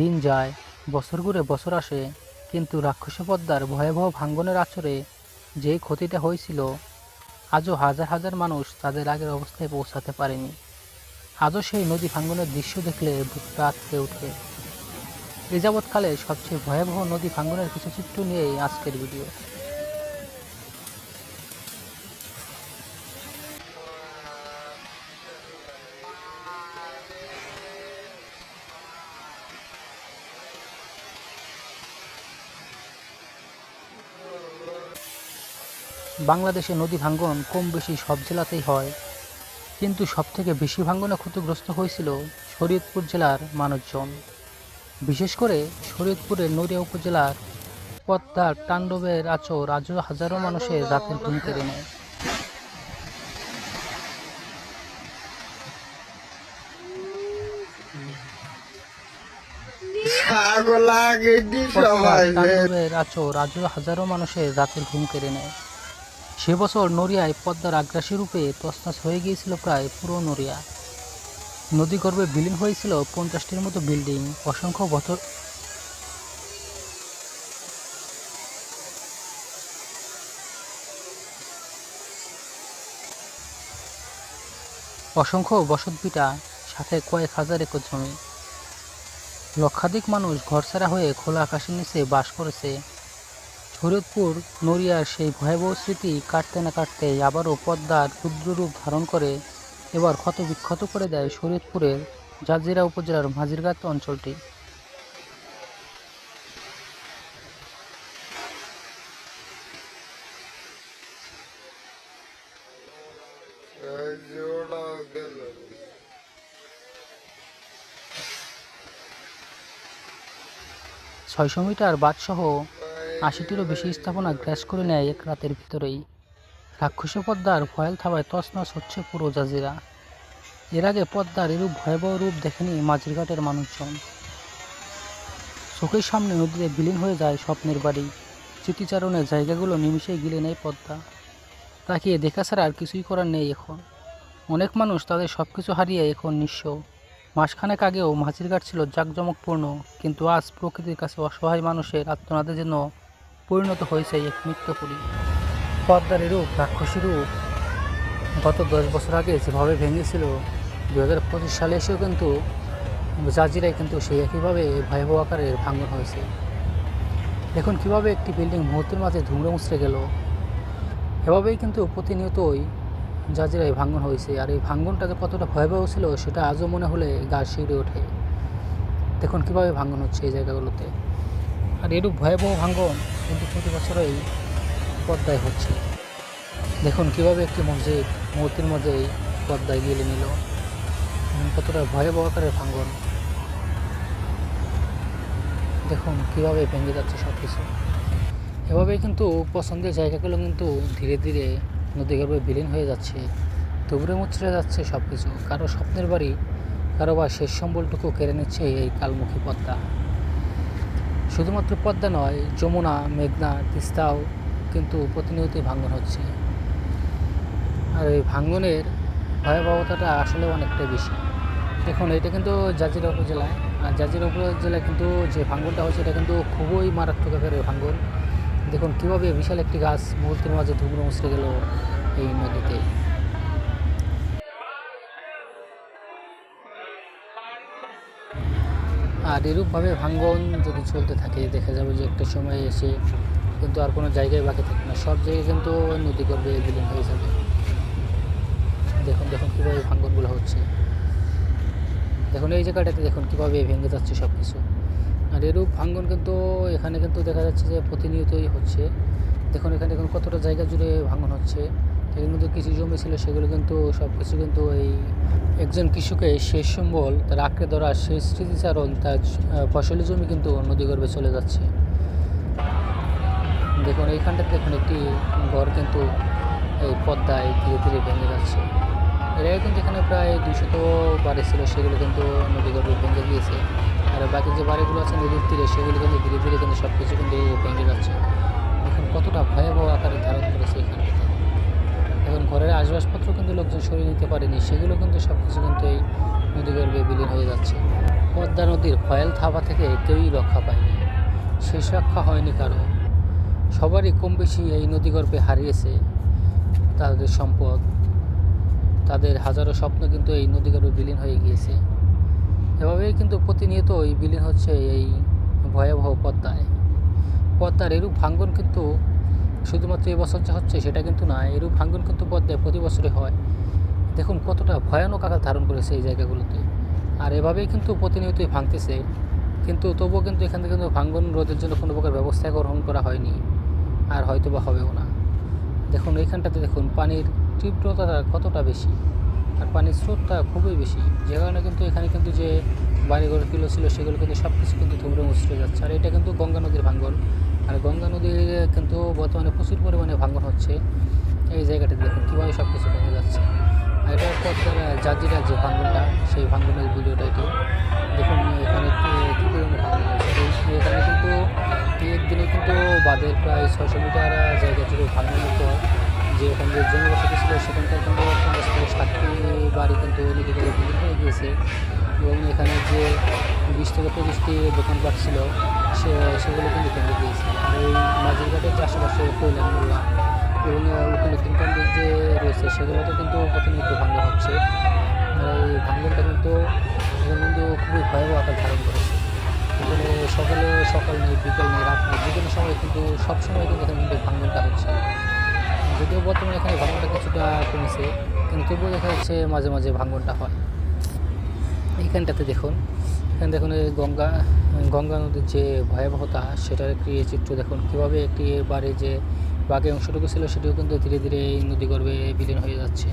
দিন যায়, বছর ঘুরে বছর আসে, কিন্তু রাক্ষসপদ্মার ভয়াবহ ভাঙ্গনের আচরে যে ক্ষতিটা হয়েছিল, আজও হাজার হাজার মানুষ তাদের আগের অবস্থায় পৌঁছাতে পারেনি। আজও সেই নদী ভাঙ্গনের দৃশ্য দেখলে বুকটা আটকে ওঠে। এ যাবৎকালে সবচেয়ে ভয়াবহ নদী ভাঙ্গনের কিছু চিত্র নিয়েই আজকের ভিডিও। বাংলাদেশে নদী ভাঙ্গন কম বেশি সব জেলাতেই হয়। কিন্তু সবথেকে বেশি ভাঙ্গনে ক্ষতিগ্রস্ত হয়েছিল শরীয়তপুর জেলার মানুষজন। বিশেষ করে শরীয়তপুরের নড়িয়া উপজেলার পদ্মার তাণ্ডবের আচর আজও হাজারো মানুষের রাতের ঘুম কেড়ে নেয় আচর আজও হাজারো মানুষের রাতের ঘুম কেড়ে নেয়। সে বছর নড়িয়ায় পদ্মার আগ্রাসী রূপে তছনছ হয়ে গিয়েছিল প্রায় পুরো নড়িয়া। নদীগর্ভে বিলীন হয়েছিল পঞ্চাশটির মতো বিল্ডিং, অসংখ্য বছর অসংখ্য বসতভিটা, সাথে কয়েক হাজার একর জমি। লক্ষাধিক মানুষ ঘরছাড়া হয়ে খোলা আকাশের নিচে বাস করেছে। শরীয়তপুর নড়িয়ার সেই ভয়াবহ স্মৃতি কাটতে না কাটতে আবারও পদ্মার রুদ্ররূপ ধারণ করে এবার ক্ষত বিক্ষত করে দেয় শরীয়তপুরের জাজিরা উপজেলার মাঝিরঘাট অঞ্চলটি। ছয়শো মিটার বাদসহ আশিটিরও বেশি স্থাপনা গ্রাস করে নেয় এক রাতের ভিতরেই। রাক্ষসী পদ্মার ভয়াল থাবায় তছনছ হচ্ছে পুরো জাজিরা। এর আগে পদ্মার এরূপ ভয়াবহ রূপ দেখেনি মাঝিরঘাটের মানুষজন। চোখের সামনে নদীতে বিলীন হয়ে যায় স্বপ্নের বাড়ি। স্মৃতিচারণের জায়গাগুলো নিমিশেই গিলে নেয় পদ্মা। তাকিয়ে দেখা ছাড়া আর কিছুই করার নেই এখন। অনেক মানুষ তাদের সব কিছু হারিয়ে এখন নিঃস্ব। মাসখানেক আগেও মাঝিরঘাট ছিল জাঁকজমকপূর্ণ, কিন্তু আজ প্রকৃতির কাছে অসহায় মানুষের আত্মনাদের জন্য পরিণত হয়েছে এক মৃত্যুপুরী পদ্মার রূপ রাক্ষসী রূপ গত দশ বছর আগে যেভাবে ভেঙেছিল দু হাজার পঁচিশ সালে এসেও কিন্তু জাজিরায় কিন্তু সেই একইভাবে ভয়াবহ আকারের ভাঙন হয়েছে। দেখুন কীভাবে একটি বিল্ডিং মুহূর্তের মাঝে ধুমড়ে মুচড়ে গেল। এভাবেই কিন্তু প্রতিনিয়তই জাজিরায় ভাঙন হয়েছে। আর এই ভাঙনটা যে কতটা ভয়াবহ ছিল, সেটা আজও মনে হলে গা শিউরে ওঠে। দেখুন কীভাবে ভাঙন হচ্ছে এই জায়গাগুলোতে। আর এরূপ ভয়াবহ ভাঙন কিন্তু প্রতি বছরই পদ্মায় হচ্ছে। দেখুন কীভাবে একটি মসজিদ মূর্তির মধ্যেই পদ্মায় গিলে নিল। কতটা ভয়াবহ আকারের ভাঙন। দেখুন কীভাবে ভেঙে যাচ্ছে সব কিছু এভাবেই কিন্তু পছন্দের জায়গাগুলো কিন্তু ধীরে ধীরে নদীগর্ভে বিলীন হয়ে যাচ্ছে দুপুরে মুচড়ে যাচ্ছে সব কিছু কারও স্বপ্নের বাড়ি, কারও বা শেষ সম্বলটুকু কেড়ে নিচ্ছে এই কালমুখী পদ্মা। শুধুমাত্র পদ্মা নয়, যমুনা, মেঘনা তিস্তাও কিন্তু প্রতিনিয়তই ভাঙন হচ্ছে। আর এই ভাঙনের ভয়াবহতাটা আসলে অনেকটাই বেশি। দেখুন, এটা কিন্তু জাজিরা উপজেলায় আর জাজিরা উপজেলায় কিন্তু যে ভাঙনটা হচ্ছে, এটা কিন্তু খুবই মারাত্মক আকারের ভাঙন। দেখুন, কীভাবে বিশাল একটি গাছ মুহূর্তের মাঝে ধুমড়ে মুচড়ে গেল এই নদীতে। আর এরূপভাবে ভাঙ্গন যদি চলতে থাকে, দেখা যাবে যে একটা সময় এসে কিন্তু আর কোনো জায়গায় বাকি থাকবে না। সব জায়গায় কিন্তু নদী করবে বিলীন হয়ে যাবে। দেখুন দেখুন কীভাবে ভাঙ্গনগুলো হচ্ছে। দেখুন, এই জায়গাটাতে দেখুন কীভাবে ভেঙে যাচ্ছে সব কিছু আর এরূপ ভাঙ্গন কিন্তু এখানে কিন্তু দেখা যাচ্ছে যে প্রতিনিয়তই হচ্ছে। দেখুন, এখানে দেখুন কতটা জায়গা জুড়ে ভাঙন হচ্ছে। এর মধ্যে কিছু জমি ছিল, সেগুলো কিন্তু সব কিছু কিন্তু এই একজন কৃষকের শেষ সম্বল তার আঁকড়ে ধরা শেষ স্মৃতিচারণ তার ফসলের জমি কিন্তু নদী নদীগর্ভে চলে যাচ্ছে। দেখুন, এইখানটাতে দেখুন একটি ঘর কিন্তু এই পদ্মায় ধীরে ধীরে ভেঙে যাচ্ছে। এর আগে কিন্তু এখানে প্রায় দুশত বাড়ি ছিল, সেগুলো কিন্তু নদী নদীগর্ভে ভেঙে গিয়েছে। আর বাকি যে বাড়িগুলো আছে নদীর তীরে, সেগুলো কিন্তু ধীরে ধীরে কিন্তু সব কিছু কিন্তু ভেঙে যাচ্ছে। এখন কতটা ভয়াবহ আকারে ধারণ করেছে এখানটাতে এখন ঘরের আসবাবপত্র কিন্তু লোকজন সরিয়ে নিতে পারেনি, সেগুলো কিন্তু সব কিছু কিন্তু এই নদীগর্ভে বিলীন হয়ে যাচ্ছে। পদ্মা নদীর ফয়েল থাবা থেকে কেউই রক্ষা পায়নি, শেষ রক্ষা হয়নি কারও। সবারই কম বেশি এই নদীগর্ভে হারিয়েছে তাদের সম্পদ। তাদের হাজারো স্বপ্ন কিন্তু এই নদীগর্ভে বিলীন হয়ে গিয়েছে। এভাবেই কিন্তু প্রতিনিয়ত এই বিলীন হচ্ছে এই ভয়াবহ পদ্মায়। পদ্মার এরূপ ভাঙ্গন কিন্তু শুধুমাত্র এবছর যে হচ্ছে সেটা কিন্তু না, এরূপ ভাঙ্গন কিন্তু পদ্মায় প্রতি বছরে হয়। দেখুন কতটা ভয়ানক আকার ধারণ করেছে এই জায়গাগুলোতে। আর এভাবেই কিন্তু প্রতিনিয়তই ভাঙতেছে। কিন্তু তবুও কিন্তু এখান থেকে কিন্তু ভাঙ্গন রোধের জন্য কোনো প্রকার ব্যবস্থা গ্রহণ করা হয়নি। আর হয়তো বা হবেও না। দেখুন এইখানটাতে দেখুন পানির তীব্রতা কতটা বেশি। আর পানির স্রোতটা খুবই বেশি। যে কারণে কিন্তু এখানে কিন্তু যে বাড়িঘর কিলো ছিল সেগুলো কিন্তু সব কিছু কিন্তু ধুমড়ে মুচড়ে যাচ্ছে। আর এটা কিন্তু গঙ্গা নদীর ভাঙ্গন আর গঙ্গা নদীর কিন্তু বর্তমানে প্রচুর পরিমাণে ভাঙ্গন হচ্ছে। এই জায়গাটাতে দেখুন, কীভাবে সব কিছু ভেঙে যাচ্ছে। আর এটা পদ্মার জাজিরার যে ভাঙ্গনটা সেই ভাঙ্গনের ভিডিওটা এটি। দেখুন, এখানে কি- পরিমাণে ভাঙ্গন হয়েছে। আর এখানে কিন্তু একদিনে কিন্তু বাঁধের প্রায় ছয়শো মিটার জায়গা জুড়ে ভাঙনের পর যে ওখানে যে জনবসতি ছিল সেখানকার কিন্তু থেকে বাড়ি কিন্তু নদী করে বিলীন হয়ে গিয়েছে। এবং এখানে যে বিশ থেকে পঁচিশটি দোকানপাট ছিল সেগুলো কিন্তু ভেঙে দিয়েছে। আর এই মাঝিরঘাটের যে আশেপাশে কৈলানগুলা এবং ওখানে তিনকান্দি যে রয়েছে, সেগুলোতে কিন্তু প্রতিনিয়ত ভাঙন হচ্ছে। আর এই ভাঙনটা কিন্তু কিন্তু খুবই ভয়াবহ আকার ধারণ করেছে। এখানে সকালে সকাল নেই, বিকেল নেই, রাত নেই, যে কোনো সময় কিন্তু সবসময় কিন্তু এখানে কিন্তু ভাঙনটা হচ্ছে। যদিও বর্তমানে এখানে ভাঙনটা কিছুটা কমেছে, কিন্তু তবুও দেখা যাচ্ছে মাঝে মাঝে ভাঙনটা হয়। এইখানটাতে দেখুন। এখানে দেখুন এই গঙ্গা গঙ্গা নদীর যে ভয়াবহতা, সেটার একটি চিত্র দেখুন। কীভাবে একটি বাড়ি যে বাকি অংশটুকু ছিল, সেটিও কিন্তু ধীরে ধীরে এই নদী নদীগর্ভে বিলীন হয়ে যাচ্ছে।